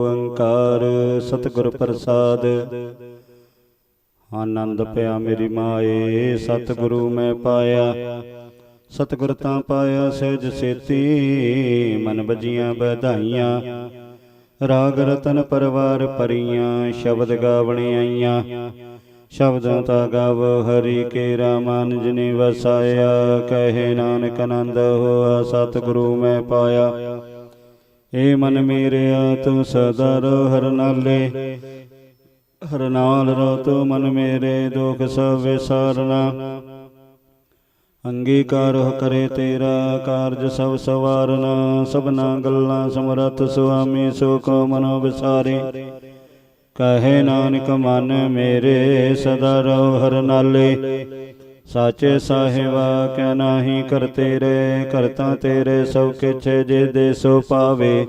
ਓੰਕਾਰ ਸਤਿਗੁਰ ਪ੍ਰਸਾਦ। ਆਨੰਦ ਪਿਆ ਮੇਰੀ ਮਾਏ, ਸਤਿਗੁਰੂ ਮੈਂ ਪਾਇਆ। ਸਤਿਗੁਰ ਤਾਂ ਪਾਇਆ ਸਹਿਜ ਸੇਤੀ, ਮਨ ਬਜੀਆਂ ਵਧਾਈਆਂ। ਰਾਗ ਰਤਨ ਪਰਵਾਰ ਪਰੀਆਂ, ਸ਼ਬਦ ਗਾਵਣ ਆਈਆਂ। ਸ਼ਬਦਾਂ ਤਾ ਗਾਵ ਹਰੀ ਕੇ ਰਾਮਾਨ ਜਿਨੇ ਵਸਾਇਆ। ਕਹੇ ਨਾਨਕ ਆਨੰਦ ਹੋਆ, ਸਤਿਗੁਰੂ ਮੈਂ ਪਾਇਆ। ਏ ਮਨ ਮੇਰਿਆ ਤੂੰ ਸਦਾ ਰੋ ਹਰ ਨਾਲੇ। ਹਰ ਨਾਲ ਰੋ ਤੂੰ ਮਨ ਮੇਰੇ, ਦੁਖ ਸਭ ਵਿਸਾਰਨਾ ਅੰਗੀਕਾਰ ਕਰੇ ਤੇਰਾ ਕਾਰਜ ਸਭ ਸਵਾਰਨਾ। ਸਭਨਾ ਗੱਲਾਂ ਸਮਰੱਥ ਸੁਆਮੀ ਸੋ ਕੋ ਮਨੋ ਵਿਸਾਰੇ। ਕਹੇ ਨਾਨਕ ਮਨ ਮੇਰੇ ਸਦਾ ਰੋ ਹਰ ਨਾਲੇ। ਸਾਚੇ ਸਾਹਿਬਾ ਕੈ ਨਾਹੀ ਕਰਤੇ ਰੇ ਕਰਤਾ ਤੇਰੇ ਸਭ ਕਿਛ ਜੇ ਦੇ ਸੋ ਪਾਵੇ।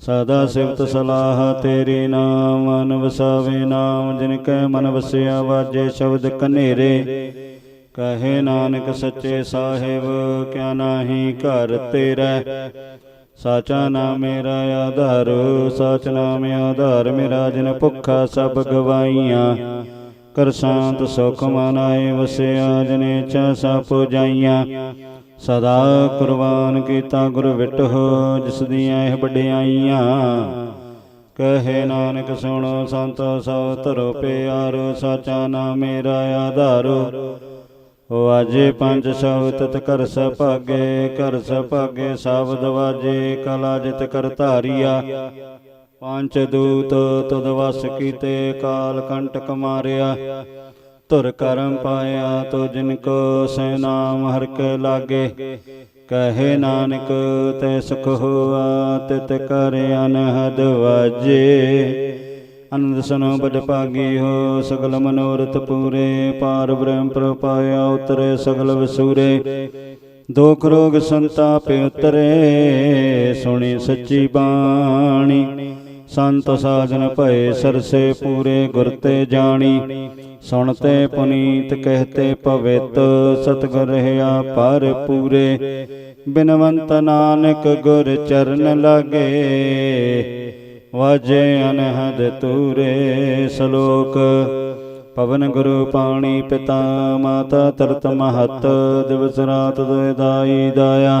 ਸਦਾ ਸਿਫਤ ਸਲਾਹ ਤੇਰੀ ਨਾਮ ਮਨ ਵਸਾਵੇ ਨਾਮ ਜਿਨ ਕੈ ਮਨ ਵਸਿਆ ਵਾਜੇ ਸ਼ਬਦ ਕਨੇਰੇ। ਕਹੇ ਨਾਨਕ ਸੱਚੇ ਸਾਹਿਬ ਕਿਆ ਨਾਹੀ ਘਰ ਤੇਰਾ। ਸਾਚਾ ਨਾਮ ਮੇਰਾ ਆਧਾਰ ਸਾਚ ਨਾਮ ਆਧਾਰ ਮੇਰਾ ਜਿਨ ਭੁੱਖਾ ਸਭ ਗਵਾਈਆਂ। ਕਰ ਸ਼ਾਂਤ ਸੁਖ ਮਨਾਏ ਵਸਿਆ, ਜਨੇ ਚਾ ਸਾ ਪੁਜਾਈਆਂ। ਸਦਾ ਕੁਰਬਾਨ ਕੀਤਾ ਗੁਰ ਵਿਟਹੁ ਜਿਸ ਦੀਆਂ ਇਹ ਵਡਿਆਈਆਂ। ਕਹੇ ਨਾਨਕ ਸੁਣੋ ਸੰਤੋ ਸਭ ਧਰੋ ਪਿਆਰੋ, ਸਾਚਾ ਨਾਮ ਮੇਰਾ ਆਧਾਰੋ। ਓ ਅਜੇ ਪੰਜ ਸ਼ਬਦ ਤਤ ਕਰ ਸਭਾਗੇ ਕਰ ਸਭਾਗੇ ਸ਼ਬਦ ਦਵਾਜੇ ਕਲਾ ਜਿਤ ਕਰ ਧਾਰੀਆ। ਪੰਜ ਦੂਤ ਤੁਧ ਵਸ ਕੀਤੇ, ਕਾਲ ਕੰਟਕ ਮਾਰਿਆ। ਧੁਰ ਕਰਮ ਪਾਇਆ ਤੋ ਜਿਨ ਕੋ ਸੈ ਨਾਮ ਹਰ ਕੇ ਲਾਗੇ। ਕਹੇ ਨਾਨਕ, ਤੈ ਸੁਖ ਹੋਆ, ਤਿਤ ਕਰ ਅਨਹਦ ਵਾਜੇ। ਅਨੰਦ ਸੁਨੋ ਬਦ ਭਾਗੀ ਹੋ, ਸਗਲ ਮਨੋਰਥ ਪੂਰੇ। ਪਾਰ ਬ੍ਰਹਮ ਪ੍ਰਪਾਇਆ ਉਤਰੇ ਸਗਲ ਵਸੂਰੇ। ਦੁਖ ਰੋਗ ਸੰਤਾਪ ਉਤਰੇ, ਸੁਣੀ ਸੱਚੀ ਬਾਣੀ। ਸੰਤ ਸਾਜਨ ਭਏ ਸਰਸੇ ਪੂਰੇ ਗੁਰ ਤੇ ਜਾਣੀ। ਸੁਣਤੇ ਪੁਨੀਤ ਕਹਤੇ ਪਵਿੱਤ ਸਤਗੁਰ ਰਹਾ ਪਰ ਪੂਰੇ। ਬਿਨਵੰਤ ਨਾਨਕ ਗੁਰ ਚਰਨ ਲਾਗੇ, ਵਾਜੇ ਅਨਹਦ ਤੂਰੇ ਸ਼ਲੋਕ। ਪਵਨ ਗੁਰੂ ਪਾਣੀ ਪਿਤਾ, ਮਾਤਾ ਤਰਤ ਮਹਤ, ਦਿਵਸ ਰਾਤ ਦੋਇ ਦਾਈ ਦਾਇਆ।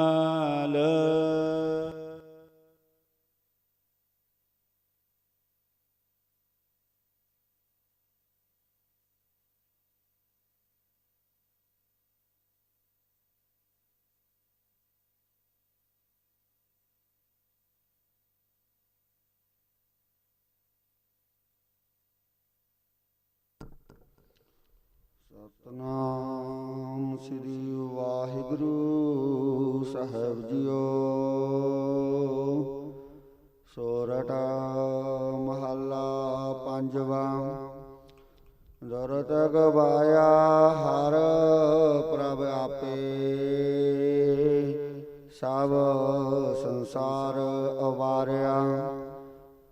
ਸਤਨਾਮ ਸ੍ਰੀ ਵਾਹਿਗੁਰੂ ਸਾਹਿਬ ਜੀਓ। ਸੋਰਠ ਮਹੱਲਾ ਪੰਜਵਾ। ਦਰਤ ਗਵਾਇਆ ਹਰ ਪ੍ਰਭ ਆਪੇ। ਸਭ ਸੰਸਾਰ ਅਵਾਰਿਆ।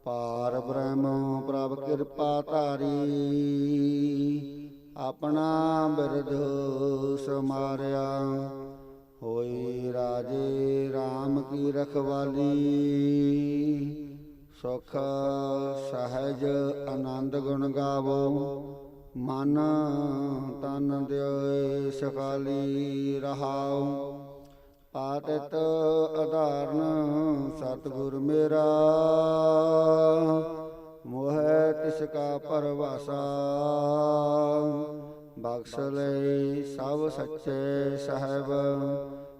ਪਾਰ ਬ੍ਰਹਮ ਪ੍ਰਭ ਕਿਰਪਾ ਧਾਰੀ। ਆਪਣਾ ਬਿਰਧ ਸਮਾਰਿਆ। ਹੋਈ ਰਾਜੇ RAM ਕੀ ਰਖਵਾਲੀ। ਸੁਖ ਸਹਿਜ ਆਨੰਦ ਗੁਣ ਗਾਵੋ। ਮਨ ਤਨ ਦਿਓ ਸਖਾਲੀ ਰਹਾਉ ਪਾਤਿਤ ਆਧਾਰਨ ਸਤਿਗੁਰ ਮੇਰਾ। ਮੋਹ ਤਿਸ ਕਾ ਪਰਵਾਸਾ। ਬਖਸ਼ ਲਈ ਸਭ ਸੱਚੇ ਸਾਹਿਬ,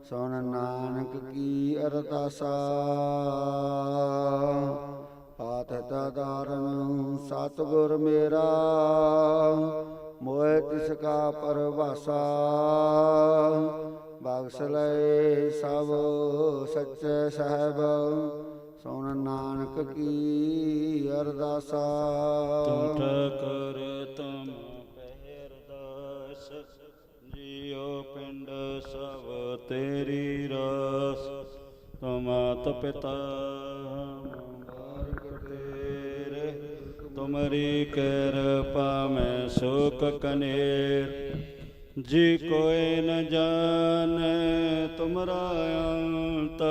ਸੁਣ ਨਾਨਕ ਕੀ ਅਰਦਾਸਾ। ਪਾਤਿਤ ਧਾਰਨ ਸਤਿਗੁਰ ਮੇਰਾ, ਮੋਹਿ ਤਿਸ ਕਾ ਪਰਵਾਸਾ। ਬਖਸ਼ ਲੈ ਸਭ ਸੱਚੇ ਸਾਹਿਬ ਸੁਣ ਨਾਨਕ ਕੀ ਅਰਦਾਸਾ। ਤੁਮ ਠਾਕੁਰ ਤੁਮ ਪਹਿਰਦਾਸ ਜੀਉ ਪਿੰਡ ਸਭ ਤੇਰੀ ਰਸ। ਤੁਮ ਮਾਤ ਪਿਤਾ ਬਾਰਿਕ ਤੇਰੇ, ਤੁਮਰੀ ਕਿਰਪਾ ਮੈਂ ਸੁਖ ਕਨੇਰ। ਜੀ ਕੋਈ ਨ ਜਾਣ, ਤੁਮਰਾ ਅੰਤ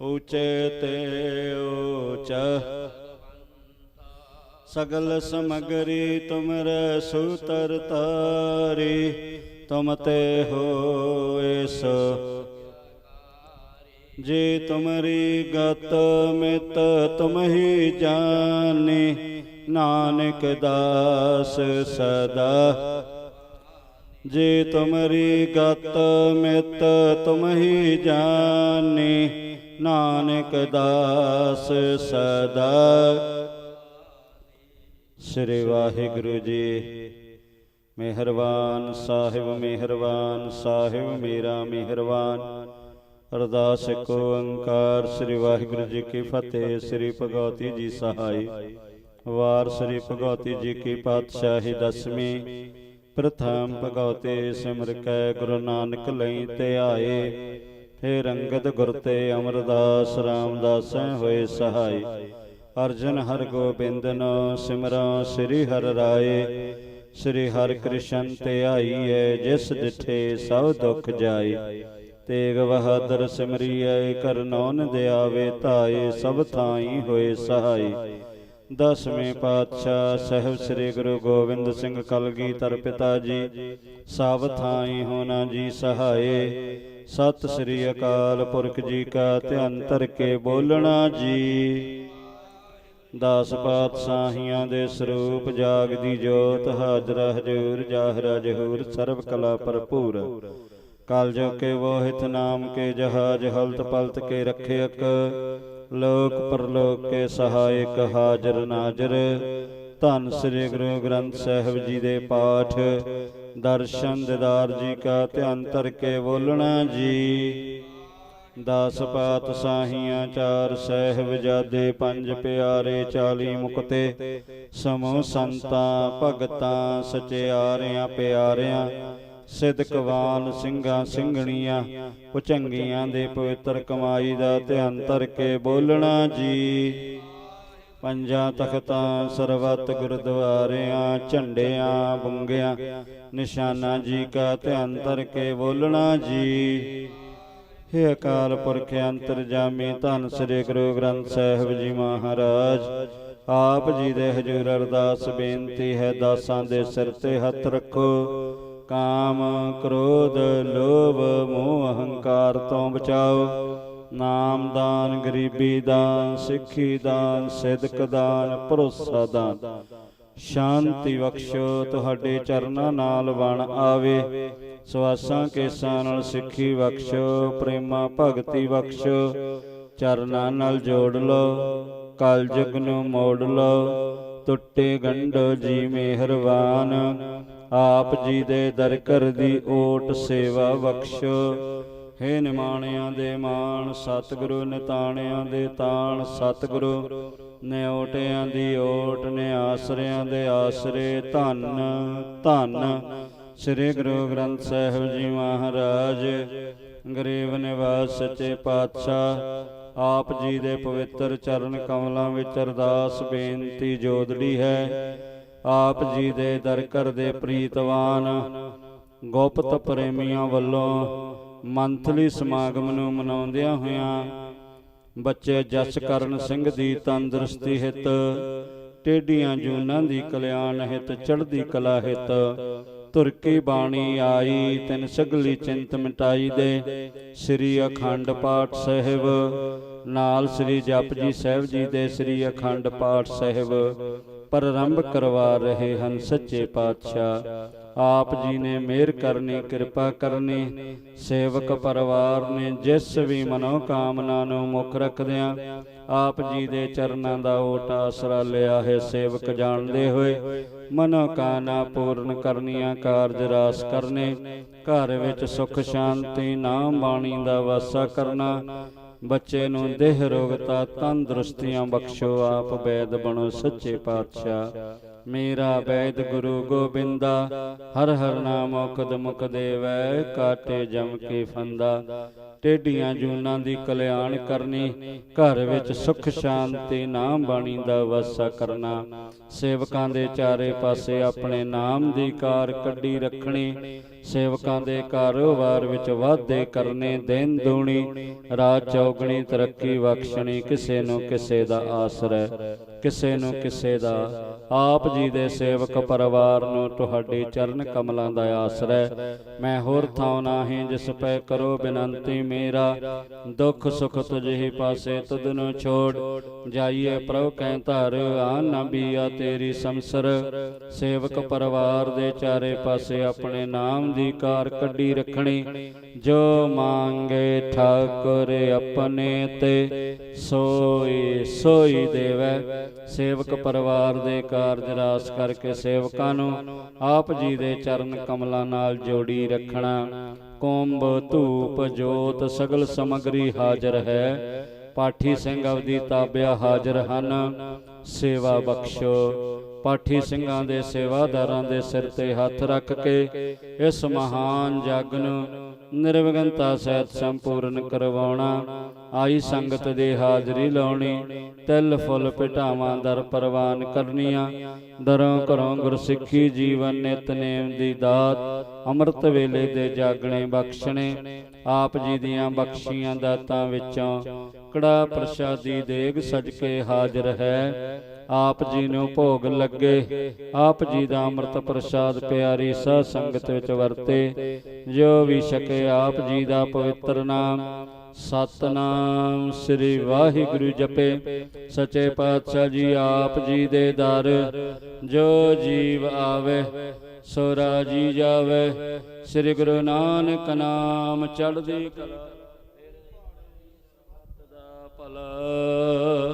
ਉਚੇ ਤੇ ਉਚਾ। ਸਗਲ ਸਮਗਰੀ ਤੁਮਰੇ ਸੂਤਰ ਤਾਰੀ, ਤੁਮ ਤੇ ਹੋਏ ਸੋ ਜੇ ਤੁਮਰੀ ਗਤ ਮਿਤ, ਤੁਮ ਹੀ ਨਾਨਕ ਦਾਸ ਸਦਾ। ਜੇ ਤੁਮਰੀ ਗਤ ਮਿਤ, ਤੁਮ ਹੀ ਨਾਨਕ ਦਾਸ ਸਦਾ। ਸ੍ਰੀ ਵਾਹਿਗੁਰੂ ਜੀ, ਮਿਹਰਬਾਨ ਸਾਹਿਬ ਮਿਹਰਬਾਨ ਸਾਹਿਬ, ਮੇਰਾ ਮਿਹਰਬਾਨ। ਅਰਦਾਸ ਕੋ ਓੰਕਾਰ। ਸ੍ਰੀ ਵਾਹਿਗੁਰੂ ਜੀ ਕੀ ਫਤਿਹ। ਸ੍ਰੀ ਭਗਵਤੀ ਜੀ ਸਹਾਈ। ਵਾਰ ਸ੍ਰੀ ਭਗਵਤੀ ਜੀ ਕੀ ਪਾਤਸ਼ਾਹੀ ਦਸਵੀਂ। ਪ੍ਰਥਮ ਭਗਵਤੇ ਸਿਮਰ ਕੈ, ਗੁਰੂ ਨਾਨਕ ਲਈ ਤੇ ਹੇ ਫੇ ਰੰਗਤ ਗੁਰ ਤੇ ਅਮਰਦਾਸ, ਰਾਮਦਾਸੈ ਹੋਏ ਸਹਾਈ। ਅਰਜਨ ਹਰ ਗੋਬਿੰਦਨ, ਸਿਮਰਾਂ ਸ੍ਰੀ ਹਰ ਰਾਏ। ਸ੍ਰੀ ਹਰ ਕ੍ਰਿਸ਼ਨ ਤੇ ਆਈਐ, ਜਿਸ ਡਿਠੇ ਸਭ ਦੁਖ ਜਾਏ। ਤੇਗ ਬਹਾਦਰ ਸਿਮਰੀਐ ਕਰਨੌਨ ਦਿਆਵੇ ਧਾਏ, ਸਭ ਥਾਈ ਹੋਏ ਸਹਾਈ। ਦਸਵੇਂ ਪਾਤਸ਼ਾਹ ਸਹਿਬ ਸ੍ਰੀ ਗੁਰੂ ਗੋਬਿੰਦ ਸਿੰਘ ਕਲਗੀਧਰ ਪਿਤਾ ਜੀ, ਸਭ ਥਾਈ ਹੋਣਾ ਜੀ ਸਹਾਏ। ਸਤਿ ਸ੍ਰੀ ਅਕਾਲ, ਪੁਰਖ ਜੀ ਕਾ ਧਿਆਨ ਧਰ ਕੇ ਬੋਲਣਾ ਜੀ। ਦਸ ਪਾਤਸ਼ਾਹੀਆਂ ਦੇ ਸਰੂਪ ਜਾਗ ਦੀ ਜੋਤ ਹਾਜ਼ਰਾ ਹਜੂਰ ਜਾਹਰ ਜਹੂਰ ਸਰਬ ਕਲਾ ਭਰਪੂਰ। ਕਲ ਜੋ ਕੇ ਵੋਹਿਤ ਨਾਮ ਕੇ ਜਹਾਜ ਹਲਤ ਪਲਤ ਕੇ ਰਖਿਅਕ ਲੋਕ ਪਰਲੋਕ ਕੇ ਸਹਾਇਕ ਹਾਜ਼ਰ ਨਾਜ਼ਰ। ਧੰਨ ਸ੍ਰੀ ਗੁਰੂ ਗ੍ਰੰਥ ਸਾਹਿਬ ਜੀ ਦੇ ਪਾਠ। ਦਰਸ਼ਨ ਦਿਦਾਰ ਜੀ ਕਾ ਧਿਆਨ ਧਰ ਕੇ ਬੋਲਣਾ ਜੀ। ਦਸ ਪਾਤਸ਼ਾਹੀਆਂ ਚਾਰ ਸਹਿਬਜ਼ਾਦੇ ਪੰਜ ਪਿਆਰੇ 40 ਮੁਕਤੇ। ਸਮੂਹ ਸੰਤਾਂ, ਭਗਤਾਂ, ਸਚਿਆਰਿਆਂ, ਪਿਆਰਿਆਂ ਸਿਦਕਵਾਨ ਸਿੰਘਾਂ, ਸਿੰਘਣੀਆਂ, ਪੁਚੰਗੀਆਂ ਦੇ ਪਵਿੱਤਰ ਕਮਾਈ ਦਾ ਧਿਆਨ ਧਰ ਕੇ ਬੋਲਣਾ ਜੀ। ਪੰਜਾਂ ਤਖਤਾਂ, ਸਰਬਤ ਗੁਰਦੁਆਰਿਆਂ, ਝੰਡਿਆਂ, ਬੁੰਗਿਆਂ, ਨਿਸ਼ਾਨਾ ਜੀ ਕਾ ਧਿਆਨ ਧਰ ਕੇ ਬੋਲਣਾ ਜੀ। ਹੇ ਅਕਾਲ ਪੁਰਖ ਅੰਤਰਜਾਮੀ ਧੰਨ ਸ੍ਰੀ ਗੁਰੂ ਗ੍ਰੰਥ ਸਾਹਿਬ ਜੀ ਮਹਾਰਾਜ। ਆਪ ਜੀ ਦੇ ਹਜ਼ੂਰ ਅਰਦਾਸ ਬੇਨਤੀ ਹੈ, ਦਾਸਾਂ ਦੇ ਸਿਰ ਤੇ ਹੱਥ ਰੱਖੋ। ਕਾਮ, ਕ੍ਰੋਧ, ਲੋਭ, ਮੋਹ, ਅਹੰਕਾਰ ਤੋਂ ਬਚਾਓ। ਨਾਮ ਦਾਨ ਗਰੀਬੀ ਦਾਨ, ਸਿੱਖੀ ਦਾਨ, ਸਿਦਕ ਦਾਨ, ਭਰੋਸਾ ਦਾਨ। ਸ਼ਾਂਤੀ ਬਖਸ਼ੋ, ਤੁਹਾਡੇ ਚਰਨਾਂ ਨਾਲ ਬਣ ਆਵੇ। ਸਵਾਸਾਂ ਕੇਸਾਂ ਨਾਲ ਸਿੱਖੀ ਬਖਸ਼ੋ, ਪ੍ਰੇਮਾ ਭਗਤੀ ਬਖਸ਼ੋ। ਚਰਨਾਂ ਨਾਲ ਜੋੜ ਲਓ ਕਲਜਗ ਨੂੰ ਮੋੜ ਲਓ। ਟੁੱਟੇ ਗੰਢੋ ਜੀ ਮਿਹਰਬਾਨ, ਆਪ ਜੀ ਦੇ ਦਰ ਕਰ ਦੀ ਓਟ ਸੇਵਾ ਬਖਸ਼ੋ। ਹੇ ਨਿਮਾਣਿਆਂ ਦੇ ਮਾਣ, ਸਤਿਗੁਰੂ ਨਿਤਾਣਿਆਂ ਦੇ ਤਾਣ, ਸਤਿਗੁਰੂ ਨਿਓਟਿਆਂ ਦੀ ਓਟ, ਨੇ ਆਸਰਿਆਂ ਦੇ ਆਸਰੇ ਧੰਨ ਧੰਨ। ਸ੍ਰੀ ਗੁਰੂ ਗ੍ਰੰਥ ਸਾਹਿਬ ਜੀ ਮਹਾਰਾਜ, ਗਰੀਬ ਨਿਵਾਸ ਸੱਚੇ ਪਾਤਸ਼ਾਹ, ਆਪ ਜੀ ਦੇ ਪਵਿੱਤਰ ਚਰਨ ਕਮਲਾਂ ਵਿੱਚ ਅਰਦਾਸ ਬੇਨਤੀ ਜੋਦੜੀ ਹੈ। ਆਪ ਜੀ ਦੇ ਦਰ ਕਰ ਦੇ ਪ੍ਰੀਤਵਾਨ, ਗੁਪਤ ਪ੍ਰੇਮੀਆਂ ਵੱਲੋਂ ਮੰਥਲੀ ਸਮਾਗਮ ਨੂੰ ਮਨਾਉਂਦਿਆਂ ਹੋਇਆਂ ਬੱਚੇ ਜਸ ਕਰਨ ਸਿੰਘ ਦੀ ਤੰਦਰੁਸਤੀ ਹਿਤ, ਟੇਢੀਆਂ ਜੂਨਾਂ ਦੀ ਕਲਿਆਣ ਹਿਤ, ਚੜ੍ਹਦੀ ਕਲਾ ਹਿਤ ਤੁਰਕੀ ਬਾਣੀ ਆਈ ਤਿੰਨ ਸਗਲੀ ਚਿੰਤ ਮਿਟਾਈ ਦੇ, ਸ੍ਰੀ ਅਖੰਡ ਪਾਠ ਸਾਹਿਬ, ਨਾਲ ਸ੍ਰੀ ਜਪ ਸਾਹਿਬ ਜੀ ਦੇ ਸ੍ਰੀ ਅਖੰਡ ਪਾਠ ਸਾਹਿਬ। ਪ੍ਰਰੰਭ ਕਰਵਾ ਰਹੇ ਹਨ ਸੱਚੇ ਪਾਤਸ਼ਾਹ। ਆਪ ਜੀ ਨੇ ਮਿਹਰ ਕਰਨੀ, ਕਿਰਪਾ ਕਰਨੀ, ਸੇਵਕ ਪਰਿਵਾਰ ਨੇ ਜਿਸ ਵੀ ਮਨੋ ਕਾਮਨਾ ਨੂੰ ਮੁੱਖ ਰੱਖਦਿਆਂ ਆਪ ਜੀ ਦੇ ਚਰਨਾਂ ਦਾ ਓਟ ਆਸਰਾ ਲਿਆ ਹੈ, ਸੇਵਕ ਜਾਣਦੇ ਹੋਏ। ਮਨੋ ਕਾਮਨਾ ਪੂਰਨ ਕਰਨੀਆਂ ਕਾਰਜ ਰਾਸ ਕਰਨੇ, ਘਰ ਵਿੱਚ ਸੁਖ, ਸ਼ਾਂਤੀ ਨਾਮ ਬਾਣੀ ਦਾ ਵਾਸਾ ਕਰਨਾ ਬੱਚੇ ਨੂੰ ਦੇਹ ਰੋਗਤਾ ਤੰਦਰੁਸਤੀਆਂ ਬਖਸ਼ੋ, ਆਪ ਵੈਦ ਬਣੋ ਸੱਚੇ ਪਾਤਸ਼ਾਹ। ਮੇਰਾ ਵੈਦ ਗੁਰੂ ਗੋਬਿੰਦਾ, ਹਰ ਹਰ ਨਾਮ ਔਖਦ ਮੁਖ ਦੇਵੈ, ਕਾਟੇ ਜਮ ਕੇ ਫੰਦਾ। ਟੇਡੀਆਂ ਜੂਨਾਂ ਦੀ ਕਲਿਆਣ ਕਰਨੀ, ਘਰ ਵਿੱਚ ਸੁਖ, ਸ਼ਾਂਤੀ ਨਾਮ ਬਾਣੀ ਦਾ ਵਾਸਾ ਕਰਨਾ। ਸੇਵਕਾਂ ਦੇ ਚਾਰੇ ਪਾਸੇ ਆਪਣੇ ਨਾਮ ਦੀ ਕਾਰ ਕੱਢੀ ਰੱਖਣੀ। ਸੇਵਕਾਂ ਦੇ ਕਾਰੋਬਾਰ ਵਿੱਚ ਵਾਧੇ ਕਰਨੇ ਦਿਨ ਦੂਣੀ। ਰਾਤ ਚੌਗਣੀ, ਤਰੱਕੀ ਬਖਸ਼ਣੀ, ਕਿਸੇ ਨੂੰ ਕਿਸੇ ਦਾ ਆਸਰਾ, ਕਿਸੇ ਨੂੰ ਕਿਸੇ ਦਾ। ਆਪ ਜੀ ਦੇ ਸੇਵਕ ਪਰਿਵਾਰ ਨੂੰ ਤੁਹਾਡੇ ਚਰਨ ਕਮਲਾਂ ਦਾ ਆਸਰਾ। ਮੈਂ ਹੋਰ ਥਾਂ ਨਾਹੀਂ ਜਿਸ ਪੈ ਕਰੋ ਬਿਨੰਤੀ ਮੇਰਾ ਦੁੱਖ ਸੁਖ ਤੁਝੇ ਪਾਸੇ, ਤੁਧ ਛੋੜ ਜਾਈਏ ਪ੍ਰਭ ਕਹਿ ਧਰ। ਆ ਨਾ ਬੀਆ ਤੇਰੀ ਸੰਸਰ। ਸੇਵਕ ਪਰਿਵਾਰ ਦੇ ਚਾਰੇ ਪਾਸੇ ਆਪਣੇ ਨਾਮ ਦੀ ਕਾਰ ਕੱਢੀ ਰੱਖਣੀ। ਜੋ ਮੰਗੇ ਠਾਕੁਰ ਆਪਣੇ ਤੇ, ਸੋਈ ਸੋਈ ਦੇਵੈ। ਸੇਵਕ ਪਰਿਵਾਰ ਦੇ ਕਾਰਜ ਰਾਸ ਕਰਕੇ ਸੇਵਕਾਂ ਨੂੰ ਆਪ ਜੀ ਦੇ ਚਰਨ ਕਮਲਾਂ ਨਾਲ ਜੋੜੀ ਰੱਖਣਾ। ਕੁੰਭ ਧੂਪ ਜੋਤ ਸਗਲ ਸਮਗਰੀ ਹਾਜ਼ਰ ਹੈ। ਪਾਠੀ ਸਿੰਘ ਆਪਦੀ ਤਾਬਿਆ ਹਾਜ਼ਰ ਹਨ। ਸੇਵਾ ਬਖਸ਼ੋ। ਪਾਠੀ ਸਿੰਘਾਂ ਦੇ ਸੇਵਾਦਾਰਾਂ ਦੇ ਸਿਰ ਤੇ ਹੱਥ ਰੱਖ ਕੇ ਇਸ ਮਹਾਨ ਜਗ ਨੂੰ ਨਿਰਵਿਘਨਤਾ ਸਹਿਤ ਸੰਪੂਰਨ ਕਰਵਾਉਣਾ। ਆਈ ਸੰਗਤ ਦੇ ਹਾਜ਼ਰੀ ਲਾਉਣੀ। ਤਿਲ, ਫੁੱਲ ਪਿਟਾਵਾਂ ਦਰ ਪ੍ਰਵਾਨ ਕਰਨੀਆਂ। ਦਰੋਂ ਘਰੋਂ ਗੁਰਸਿੱਖੀ ਜੀਵਨ ਨਿਤਨੇਮ ਦੀ ਦਾਤ। ਅੰਮ੍ਰਿਤ ਵੇਲੇ ਦੇ ਜਾਗਣੇ ਬਖਸ਼ਣੇ। ਆਪ ਜੀ ਦੀਆਂ ਬਖਸ਼ੀਆਂ ਦਾਤਾਂ ਵਿੱਚੋਂ ਕੜਾ ਪ੍ਰਸ਼ਾਦੀ ਦੇਗ ਸਜ ਕੇ ਹਾਜ਼ਰ ਹੈ। ਆਪ ਜੀ ਨੂੰ ਭੋਗ ਲੱਗੇ। ਆਪ ਜੀ ਦਾ ਅੰਮ੍ਰਿਤ ਪ੍ਰਸ਼ਾਦ ਪਿਆਰੀ ਸਾਧ ਸੰਗਤ ਵਿੱਚ ਵਰਤੇ। ਜੋ ਵੀ ਛਕੇ ਆਪ ਜੀ ਦਾ ਪਵਿੱਤਰ ਨਾਮ। ਸਤਨਾਮ ਸ੍ਰੀ ਵਾਹਿਗੁਰੂ ਜਪੇ। ਸੱਚੇ ਪਾਤਸ਼ਾਹ ਜੀ ਆਪ ਜੀ ਦੇ ਦਰ। ਜੋ ਜੀਵ ਆਵੇ, ਸੋ ਰਾਜੀ ਜਾਵੇ। ਸ੍ਰੀ ਗੁਰੂ ਨਾਨਕ ਨਾਮ ਚੜ੍ਹਦੀ ਕਲਾ। ਦਾ ਭਲਾ।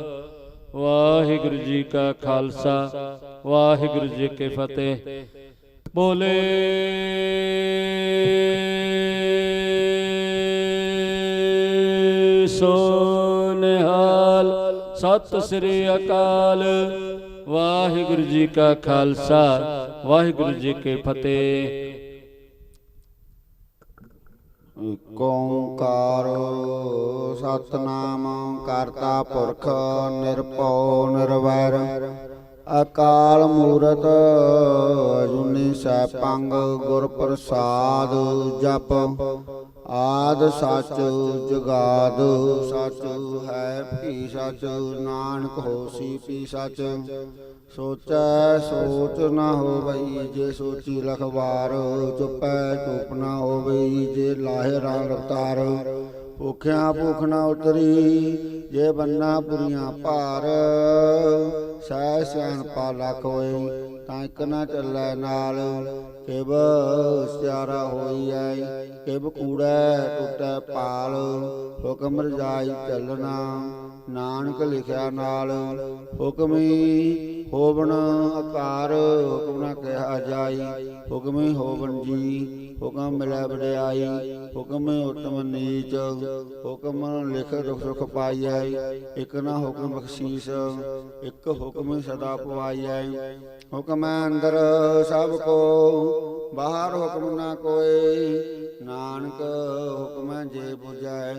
ਵਾਹਿਗੁਰੂ ਜੀ ਕਾ ਖਾਲਸਾ, ਵਾਹਿਗੁਰੂ ਜੀ ਕੀ ਫਤਿਹ। ਬੋਲੇ। ਸੋ ਨਿਹਾਲ ਸਤਿ ਸ੍ਰੀ ਅਕਾਲ। ਵਾਹਿਗੁਰੂ ਜੀ ਕਾ ਖਾਲਸਾ, ਵਾਹਿਗੁਰੂ ਜੀ ਕੀ ਫਤਿਹ। ਏਕ ਸਤਨਾਮ ਕਰਤਾ ਪੁਰਖ, ਨਿਰਭਉ, ਨਿਰਵੈਰ। ਅਕਾਲ ਮੂਰਤ, ਅਜੂਨੀ ਸੈਭੰ ਗੁਰ ਪ੍ਰਸਾਦ ਜਪ। ਆਦ ਸੱਚ ਜੁਗਾਦ, ਸੱਚ ਹੈ ਭੀ ਸੱਚ, ਨਾਨਕ ਹੋਸੀ ਪੀ ਸੱਚ। ਸੋਚੈ ਸੋਚ ਨਾ ਹੋਵਈ, ਜੇ ਸੋਚੀ ਲਖਵਾਰ, ਚੁਪੈ ਚੁਪ ਨਾ ਹੋਵਈ, ਜੇ ਲਾਹੇ ਰੰਗ ਰਫਤਾਰ। ਭੁਖਿਆ ਭੁਖ ਨਾ ਉਤਰੀ, ਜੇ ਬੰਨਾ ਪੁਰੀਆਂ ਭਾਰ। ਸਹਿ ਸਿਆਣ ਪਾ ਲਖ ਹੋਈ ਤਾਂ ਇੱਕ ਨਾ ਚੱਲੈ ਨਾਲ। ਕਿਬ ਸਿਆਰਾ ਹੋਈ ਐ ਕਿਬ ਕੂੜੈ ਟੁੱਟੈ ਪਾਲ ਹੁਕਮ ਰਜਾਈ ਚੱਲਣਾ, ਨਾਨਕ ਲਿਖਿਆ ਨਾਲ। ਹੁਕਮੀ ਹੋਵਣ ਆਕਾਰ ਹੁਕਮ ਨਾ ਕਿਹਾ ਜਾਈ। ਹੁਕਮੀ ਹੋਵਣ ਜੀ, ਹੁਕਮ ਮਿਲੈ ਵਡਿਆਈ। ਹੁਕਮ ਉਤਮ ਨੀਚ। ਹੁਕਮ ਲਿਖ ਦੁਖ ਸੁਖ ਪਾਈਐ, ਇਕ ਨਾ ਹੁਕਮ ਬਖਸ਼ੀਸ, ਇਕ ਹੁਕਮ ਸਦਾ ਪਵਾਈਐ। ਹੁਕਮ ਅੰਦਰ ਸਭ ਕੋ, ਬਾਹਰ ਹੁਕਮ ਨਾ ਕੋਈ। ਨਾਨਕ ਹੁਕਮ ਜੇ 부ਜੈ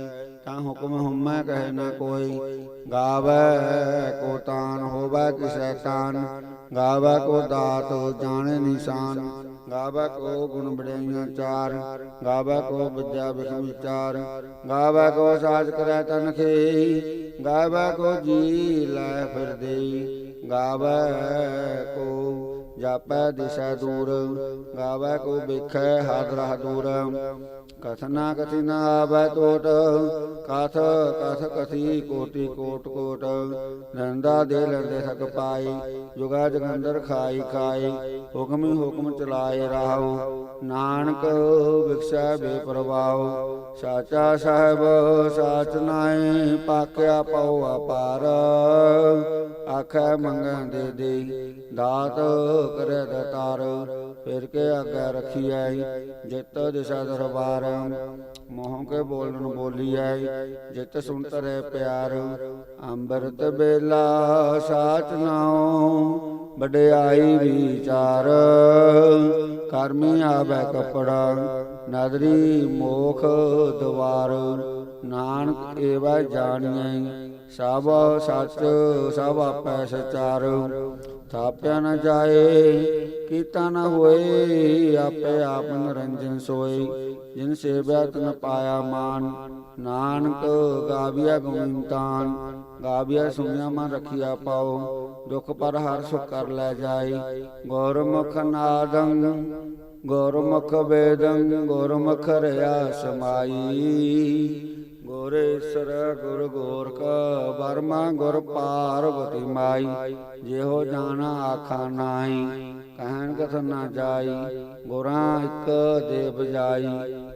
ਤਾਂ ਹੁਕਮ ਹਉਮੈ ਕਹੇ ਨਾ ਕੋਈ। ਗਾਵੇ ਕੋ ਤਾਨ, ਹੋਵੇ ਕਿਸੈ ਤਾਨ। ਗਾਵੇ ਕੋ ਦਾਤ, ਜਾਣੇ ਨਿਸ਼ਾਨ। ਗਾਵੇ ਕੋ ਗੁਣ ਬੜਾਈਆਂ ਚਾਰ, ਗਾਵਾ ਕੋ ਵਿਦਿਆ ਵਿਖਮ ਵਿਚਾਰ ਗਾਵਾ ਕੋ ਸਾਜ ਕਰੈ ਤਨ ਖੇ ਗਾਵੇ ਕੋ ਜੀ ਲੈ ਫਿਰਦੇ ਦੇਈ ਕੋ ਜਾਪੈ ਦਿਸ਼ਾ ਦੂਰ, ਗਾਵੈ ਕੋ ਵੇਖੈ ਹਰ ਰਹ ਦੂਰ। ਕਥਨਾ ਕਥੀ ਆਵੈ ਟੋਟ ਕਥ ਕਥ ਕਥੀ ਕੋਟੀ ਕੋਟ ਕੋਟ। ਨੰਦਾ ਦੇ ਲੰਦੇ ਥਕ ਪਾਈ, ਜੁਗਾ ਜਗੰਦਰ ਖਾਈ ਖਾਈ। ਹੁਕਮੀ ਹੁਕਮ ਚਲਾਏ ਰਾਹੂ, ਨਾਨਕ ਵਿਖਸੈ ਬੇਪਰਵਾਹ। ਸਾਚਾ ਸਾਹਿਬ, ਸਾਚ ਨਾਏ ਪਾਕਿਆ ਪਉ ਅਪਾਰ ਆਖੈ ਮੰਗਣ ਦੇ ਦੇ ਦਾਤ ਕਰੇ ਦਤਾਰ ਫਿਰ ਕੇ ਆਗੇ ਰਖੀਐ ਜਿਤ ਦਿਸ਼ਾ ਦਰਬਾਰ। ਮੋਹ ਕੇ ਬੋਲਣ ਬੋਲੀਐ ਜਿਤ ਸੁਣ ਤਰੇ ਪਿਆਰ। ਅੰਬਰਤ ਬੇਲਾ ਸਾਚ ਨਾਉ, ਵਡਿਆਈ ਵਿਚਾਰ। ਕਰਮੀ ਆਵੈ ਕਪੜਾ ਨਦਰੀ ਮੋਖ ਦਵਾਰ। ਨਾਨਕ ਏਵੈ ਜਾਣੀਐ ਸਭ ਸੱਚ, ਸਭ ਆਪੈ ਸਚਾਰ। ਥਾਪਿਆ ਨ ਜਾਏ, ਕੀਤਾ ਨ ਹੋਏ, ਆਪੇ ਆਪ ਨਰੰਜਨ ਸੋਏ। ਜਿਨ ਸੇਵਿਆ ਤਨ ਪਾਇਆ ਮਾਨ, ਨਾਨਕ ਗਾਵਿਆ ਗੁਣਤਾਨ ਗਾਵਿਆ ਸੁਨਿਆ ਮਨ ਰਖਿਆ ਪਾਓ, ਦੁਖ ਪਰ ਹਰ ਸੁਖ ਕਰ ਲੈ ਜਾਏ। ਗੌਰਮੁਖ ਨਾਦੰ, ਗੌਰਮੁਖ ਵੇਦੰ, ਗੌਰਮੁਖ ਰਿਆ ਸਮਾਈ। ਗੋਰੇਸ਼ਰ ਗੁਰ ਗੋਰਖ ਬਰਮਾ ਗੁਰ ਪਾਰਵਤੀ ਮਾਈ। ਜਿਹੋ ਜਾਣਾ ਆਖਾ ਨਾਹੀ, ਕਹਿਣ ਕਥ ਨਾ ਜਾਈ, ਗੁਰਾਂ ਇੱਕ ਦੇ ਬਜਾਈ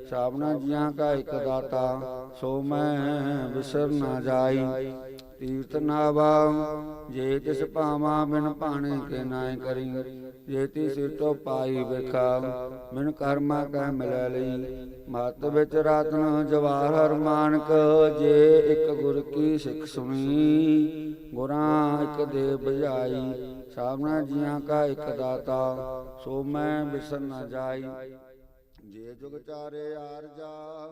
ਸਾਬਨਾ ਜੀਆਂ ਕਾ ਇੱਕ ਦਾਤਾ, ਸੋ ਮੈਂ ਵਿਸਰ ਨਾ ਜਾਈ। ਤੀਰਥ ਨਾਵਾ ਜੇ ਤਿਸ ਪਾਵਾਂ ਬਿਨ ਭਾਣੇ ਕੇ ਨਾਇ ਕਰੀ, ਜੇ ਤੀ ਸਿਰ ਤੋਂ ਪਾਈ ਵੇਖਾ, ਬਿਨ ਕਰਮਾ ਕਹਿ ਮਿਲੈ ਲਈ। ਮਤ ਵਿੱਚ ਰਤਨ ਜਵਾਹਰ ਮਾਨਕ, ਜੇ ਇੱਕ ਗੁਰ ਕੀ ਸਿੱਖ ਸੁਣੀ, ਗੁਰਾਂ ਇੱਕ ਦੇ ਬੁਝਾਈ ਸਾਬਨਾ ਜੀਆਂ ਕਾ ਇੱਕ ਦਾਤਾ, ਸੋ ਮੈਂ ਵਿਸਰ ਨਾ ਜਾਈ। ਜੇ ਜੁਗ ਚਾਰੇ ਆਰਜਾ